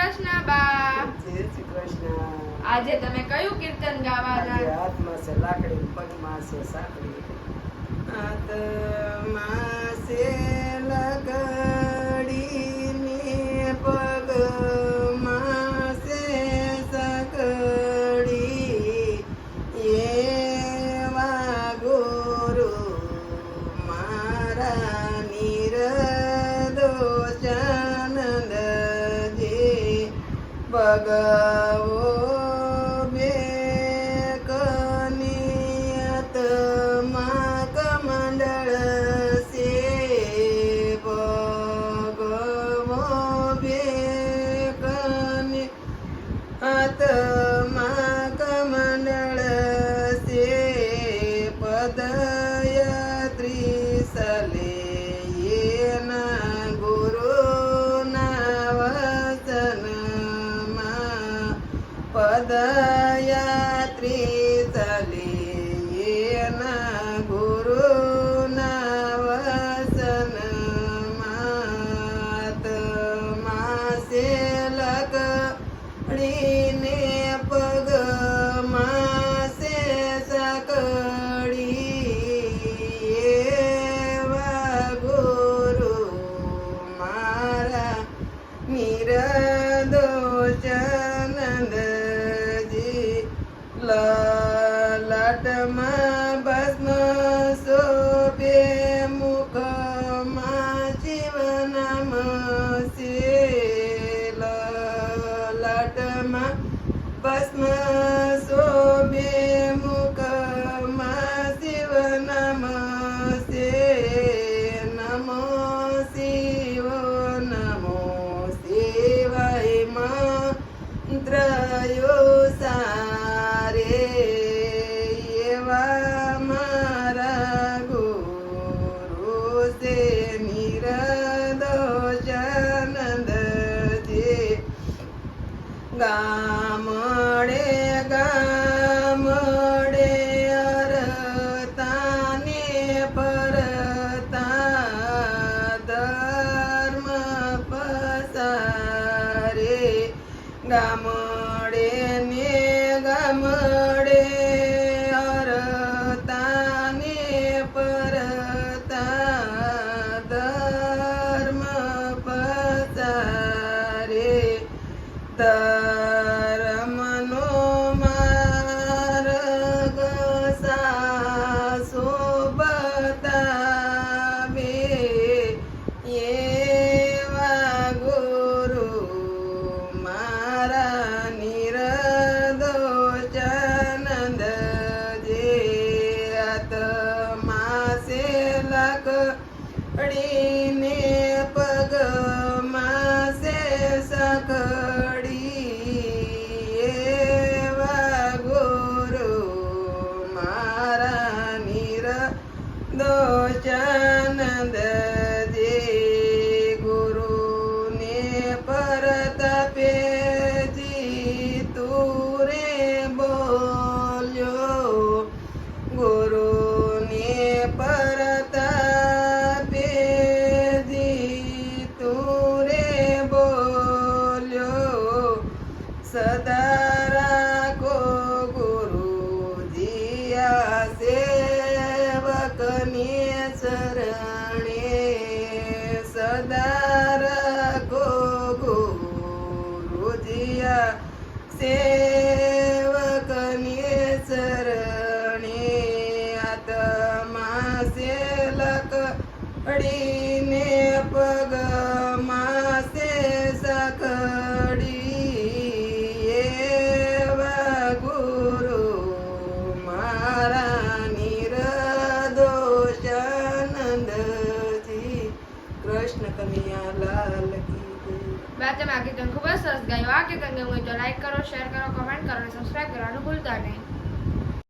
કૃષ્ણ બા. જય શ્રી કૃષ્ણ. આજે તમે કયું કીર્તન ગાવાના? હાથમાં છે લાકડી પગમાં છે સાંકડી ભગવો બે કનિયતમાં કમંડળ સે ભગવો બે કનિ આત્મા કમંડળ સે પદયત્રી સલે પદયાત્રી લલાટમાં ભસ્મ શોભે મુખમાં શિવનામ છે લલાટમાં ભસ્મ શોભે મુખમાં શિવનામ ગામડે ગામડે અરતાને પરતા ધર્મ પસારે. ગામડે ને ગામડે અરતાને પરતા ધર્મ પસારે. ધર્મનો મારા નિરદોષાનંદ જે આત્મા સે લકડીને સદા રાખો ગુરુજી આ સેવકને શરણે સદા રાખો ગુરુજી આ સેવકને શરણે આત્મા સે લકડીને કનૈયા તમે આ કીર્તન ખૂબ જ સરસ ગાયું આ કીર્તન ગમ્યું તો લાઈક કરો શેર કરો કમેન્ટ કરો અને સબસ્ક્રાઇબ કરવાનું ભૂલતા નહીં.